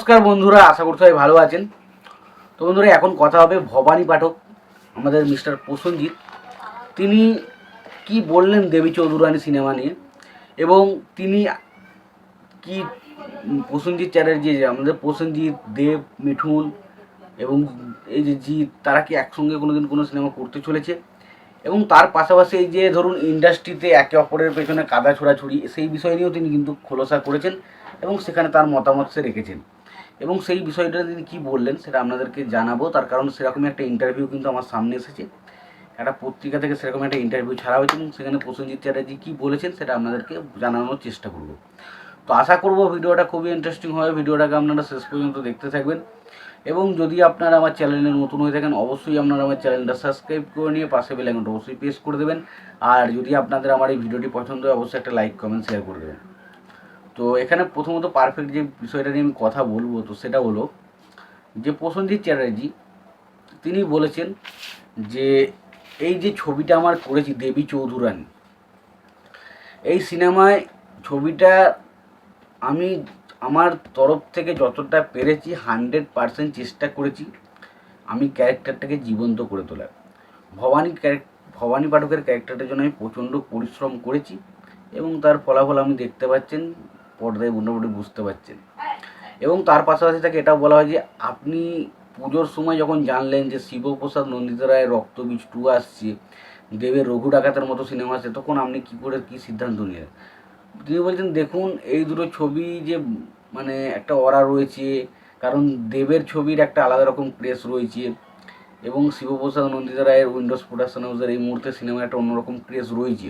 নমস্কার বন্ধুরা আশা করছি সবাই ভালো আছেন। তো বন্ধুরা এখন কথা হবে ভবানী পাঠক আমাদের মিস্টার প্রসেনজিৎ। তিনি কি বললেন দেবী চৌধুরানী সিনেমা নিয়ে এবং তিনি কি উম, প্রসেনজিৎ চ্যাটার্জি যে আমাদের প্রসেনজিৎ দেব মিঠুন এবং এই যে জিৎ তারা কি একসঙ্গে কোনো দিন কোনো সিনেমা করতে চলেছে? এবং তার পাশাপাশি এই যে ধরুন ইন্ডাস্ট্রিতে একে অপরের পেছনে কাদা ছোড়াছুড়ি সেই বিষয় নিয়েও তিনি কিন্তু খোলসা করেছেন এবং সেখানে তার মতামত সে রেখেছেন। এবং সেই বিষয়টা তিনি কী বললেন সেটা আপনাদেরকে জানাব। তার কারণ সেরকমই একটা ইন্টারভিউ কিন্তু আমার সামনে এসেছে। একটা পত্রিকা থেকে সেরকম একটা ইন্টারভিউ ছাড়া হয়েছে এবং সেখানে প্রসেনজিৎ চ্যাটার্জি কী বলেছেন সেটা আপনাদেরকে জানানোর চেষ্টা করব। তো আশা করব ভিডিওটা খুবই ইন্টারেস্টিং হবে। ভিডিওটাকে আপনারা শেষ পর্যন্ত দেখতে থাকবেন। এবং যদি আপনারা আমার চ্যানেলে নতুন হয়ে থাকেন, অবশ্যই আপনারা আমার চ্যানেলটা সাবস্ক্রাইব করে নিয়ে পাশে বেল অবশ্যই প্রেস করে দেবেন। আর যদি আপনাদের আমার এই ভিডিওটি পছন্দ হয়, অবশ্যই একটা লাইক কমেন্ট শেয়ার করে দেবেন। তো এখানে প্রথমত পারফেক্ট যে বিষয়টা নিয়ে আমি কথা বলব, তো সেটা হলো যে প্রসেনজিৎ চ্যাটার্জি, তিনি বলেছেন যে এই যে ছবিটা আমার করেছি, দেবী চৌধুরানী, এই সিনেমায় ছবিটা আমি আমার তরফ থেকে যতটা পেরেছি, হান্ড্রেড পারসেন্ট চেষ্টা করেছি, আমি ক্যারেক্টারটাকে জীবন্ত করে তোলার। ভবানী ভবানী পাঠকের ক্যারেক্টারটার জন্য আমি প্রচণ্ড পরিশ্রম করেছি এবং তার ফলাফল আমি দেখতে পাচ্ছেন পর্দায় মোটামুটি বুঝতে পারছেন। এবং তার পাশাপাশি তাকে এটা বলা হয় যে, আপনি পুজোর সময় যখন জানলেন যে শিবপ্রসাদ নন্দিত রায়ের রক্তবীজ টু আসছে, দেবের রঘু ডাকাতের মতো সিনেমা আসছে তখন আপনি কী করে, কী সিদ্ধান্ত নিলেন? তিনি বলছেন, দেখুন, এই দুটো ছবি যে মানে একটা অরা রয়েছে, কারণ দেবের ছবির একটা আলাদা রকম ক্রেস রয়েছে, এবং শিবপ্রসাদ নন্দিত রায়ের উইন্ডোজ প্রোডাকশন হাউসের এই মুহূর্তে সিনেমার একটা অন্যরকম ক্রেজ রয়েছে।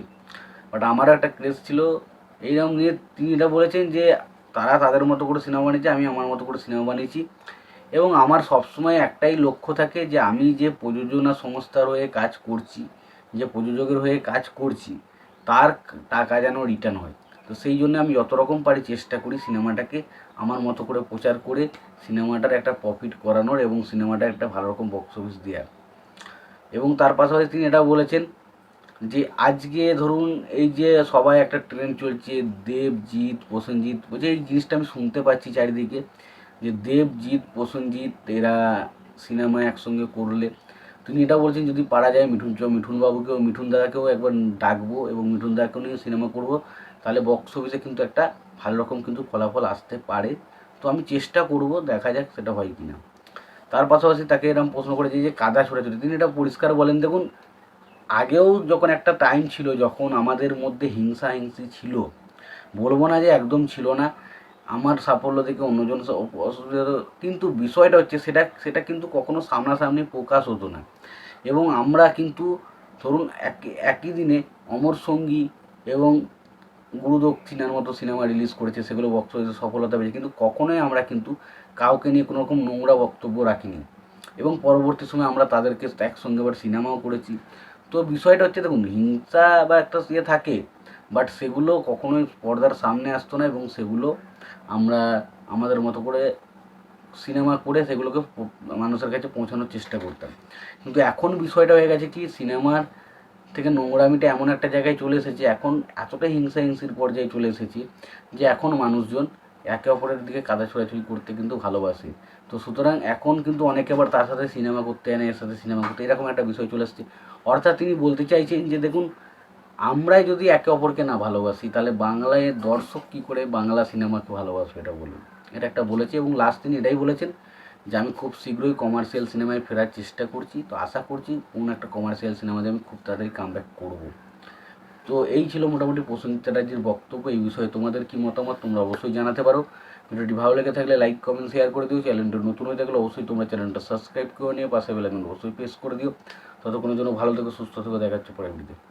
বাট আমারও একটা ক্রেজ ছিল এইরকম নিয়ে তিনি এটা বলেছেন যে তারা তাদের মতো করে সিনেমা বানিয়েছে, আমি আমার মতো করে সিনেমা বানিয়েছি। এবং আমার সবসময় একটাই লক্ষ্য থাকে যে আমি যে প্রযোজনা সংস্থার হয়ে কাজ করছি, যে প্রযোজকের হয়ে কাজ করছি, তার টাকা যেন রিটার্ন হয়। তো সেই জন্য আমি যত রকম পারি চেষ্টা করি সিনেমাটাকে আমার মতো করে প্রচার করে সিনেমাটার একটা প্রফিট করানোর এবং সিনেমাটা একটা ভালো রকম বক্স অফিস দেওয়ার এবং তার পাশাপাশি তিনি এটা বলেছেন যে আজকে ধরুন এই যে সবাই একটা ট্রেন চলছে, দেবজিৎ, প্রসেনজিৎ, বলছে এই জিনিসটা আমি শুনতে পাচ্ছি চারিদিকে, যে দেবজিৎ, প্রসেনজিৎ এরা সিনেমা একসঙ্গে করলে। তিনি এটা বলছেন যদি পারা যায় মিঠুন, চ মিঠুন বাবুকেও মিঠুন দাদাকেও একবার ডাকবো এবং মিঠুন দাদাকেও নিয়ে সিনেমা করব, তাহলে বক্স অফিসে কিন্তু একটা ভালো রকম কিন্তু ফলাফল আসতে পারে। তো আমি চেষ্টা করব, দেখা যাক সেটা হয় কি না তার পাশাপাশি তাকে এরকম প্রশ্ন করেছে যে কাদা ছড়াছড়ি তিনি এটা পরিষ্কার বলেন। দেখুন আগেও যখন একটা টাইম ছিল, যখন আমাদের মধ্যে হিংসা হিংসি ছিল, বলব না যে একদম ছিল না, আমার সাফল্য থেকে অন্যজন কিন্তু বিষয়টা হচ্ছে সেটা সেটা কিন্তু কখনো সামনাসামনি প্রকাশ হতো না। এবং আমরা কিন্তু ধরুন একই একই দিনে অমর সঙ্গী এবং গুরুদক্ষিণার মতো সিনেমা রিলিজ করেছে, সেগুলো বক্স অফিসে সফলতা পেয়েছে, কিন্তু কখনোই আমরা কিন্তু কাউকে নিয়ে কোনো রকম নোংরা বক্তব্য রাখিনি। এবং পরবর্তী সময় আমরা তাদেরকে একসঙ্গে আবার সিনেমাও করেছি। তো বিষয়টা হচ্ছে দেখুন, হিংসা বা একটা ইয়ে থাকে বাট সেগুলো কখনোই পর্দার সামনে আসতো না এবং সেগুলো আমরা আমাদের মতো করে সিনেমা করে সেগুলোকে মানুষের কাছে পৌঁছানোর চেষ্টা করতাম। কিন্তু এখন বিষয়টা হয়ে গেছে কি, সিনেমার থেকে নোংরামিটা এমন একটা জায়গায় চলে এসেছে, এখন এতটা হিংসা হিংসির পর্যায়ে চলে এসেছি যে এখন মানুষজন একে অপরের দিকে কাদা ছোড়াছুড়ি করতে কিন্তু ভালোবাসে। তো সুতরাং এখন কিন্তু অনেকে আবার তার সাথে সিনেমা করতে আনে এর সাথে সিনেমা করতে, এরকম একটা বিষয় চলে আসছে। অর্থাৎ তিনি বলতে চাইছেন যে, দেখুন, আমরাই যদি একে অপরকে না ভালোবাসি, তাহলে বাংলায় দর্শক কী করে বাংলা সিনেমাকে ভালোবাসবে এটা বলুন। এটা একটা বলেছে এবং লাস্ট তিনি এটাই বলেছেন যে, আমি খুব শীঘ্রই কমার্শিয়াল সিনেমায় ফেরার চেষ্টা করছি। তো আশা করছি, কোন একটা কমার্শিয়াল সিনেমাতে আমি খুব তাড়াতাড়ি কাম কামব্যাক করব। তো এই ছিল মোটামুটি প্রসেনজিৎ চ্যাটার্জির বক্তব্য এই বিষয়ে। তোমাদের কি মতামত তোমরা অবশ্যই জানাতে পারো। ভিডিওটি ভালো লেগে থাকলে লাইক, কমেন্ট, শেয়ার করে দিও। চ্যানেলটা নতুন হয়ে থাকলে অবশ্যই তোমরা চ্যানেলটা সাবস্ক্রাইব করে নিও। পাশে বেলাইকন অবশ্যই প্রেস করে দিও। ততক্ষণের জন্য ভালো থেকে, সুস্থ থেকে। দেখাচ্ছে পরে ভিডিও